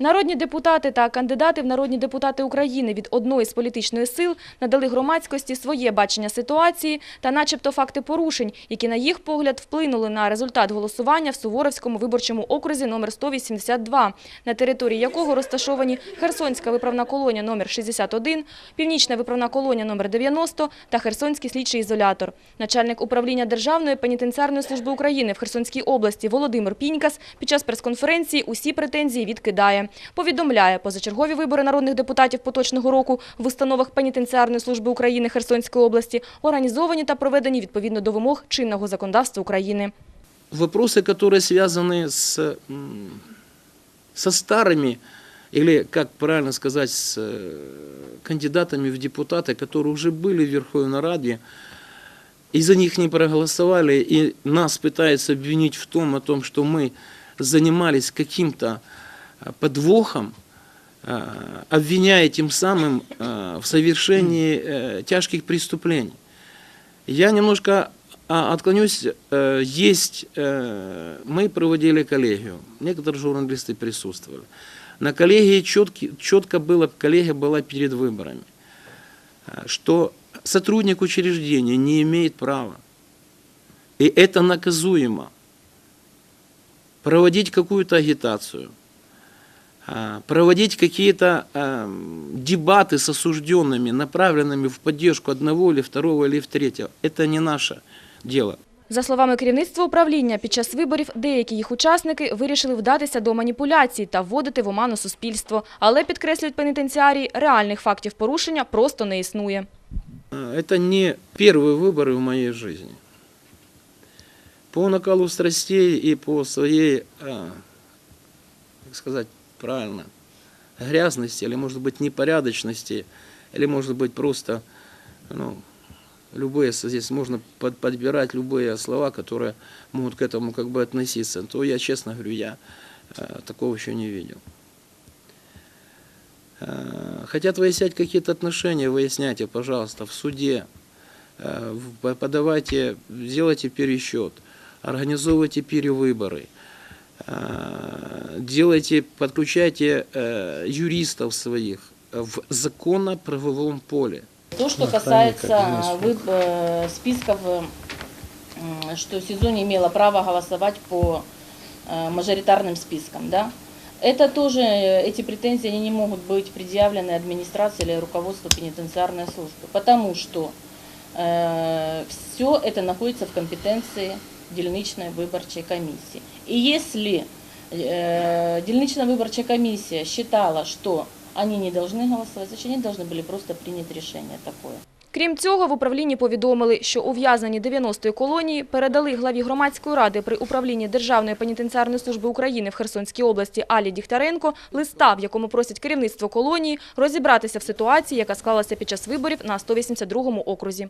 Народні депутати та кандидати в народні депутати України від одної з політичних сил надали громадськості своє бачення ситуації та начебто факти порушень, які на їх погляд вплинули на результат голосування в Суворовському виборчому окрузі номер 182, на території якого розташовані Херсонська виправна колонія номер 61, Північна виправна колонія номер 90 та Херсонський слідчий ізолятор. Начальник управління Державної пенітенціарної служби України в Херсонській області Володимир Пінькас під час прес-конференції усі претензії відкидає. Повідомляє, позачергові вибори народних депутатів поточного року в установах пенітенціарної служби України Херсонської області організовані та проведені відповідно до вимог чинного законодавства України. вопросы, которые связаны с, м, со старыми, или, как правильно сказать, с э, кандидатами в депутаты, которые уже были в Верховной Раде, и за них не проголосовали, и нас пытаются обвинить в том, о том, что мы занимались каким-то а, подвохом, а, обвиняя тем самым а, в совершении э, тяжких преступлений. Я немножко а, отклонюсь. Э, Есть, э, мы проводили коллегию, некоторые журналисты присутствовали. На коллегии четки- четко было, коллегия была перед выборами, что сотрудник учреждения не имеет права, и это наказуемо, проводить какую-то агитацию, проводить какие-то эм, дебаты с осужденными, направленными в поддержку одного или второго или в третьего. Это не наше дело. За словами керівництва управління, під час виборів деякі їх учасники вирішили вдатися до маніпуляцій та вводити в оману суспільство. Але, підкреслюють пенітенціарії, реальних фактів порушення просто не існує. А, Это не первые выборы в моей жизни. По накалу страстей и по своей, а, как сказать правильно, грязности, или, может быть, непорядочности, или, может быть, просто, ну, любые, здесь можно под- подбирать любые слова, которые могут к этому как бы относиться, то я, честно говорю, я э, такого еще не видел. Э, Хотят выяснять какие-то отношения, выясняйте, пожалуйста, в суде. Э, Подавайте, сделайте пересчет, организовывайте перевыборы, делайте, подключайте э, юристов своих в законно-правовом поле. То, что касается выб- э, списков, э, что СИЗО не имела права голосовать по э, мажоритарным спискам, да, это тоже, э, эти претензии они не могут быть предъявлены администрации или руководству пенитенциарной службы, потому что все это находится в компетенции дільничной выборчей комиссии. И если э, дільничная выборчая комиссия считала, что они не должны голосовать, значит, они должны были просто принять решение такое. Крім цього, в управлінні повідомили, що ув'язнені 90-ї колонії передали главі громадської ради при управлінні Державної пенітенціарної служби України в Херсонській області Алі Дігтяренко листа, в якому просять керівництво колонії розібратися в ситуації, яка склалася під час виборів на 182-му окрузі.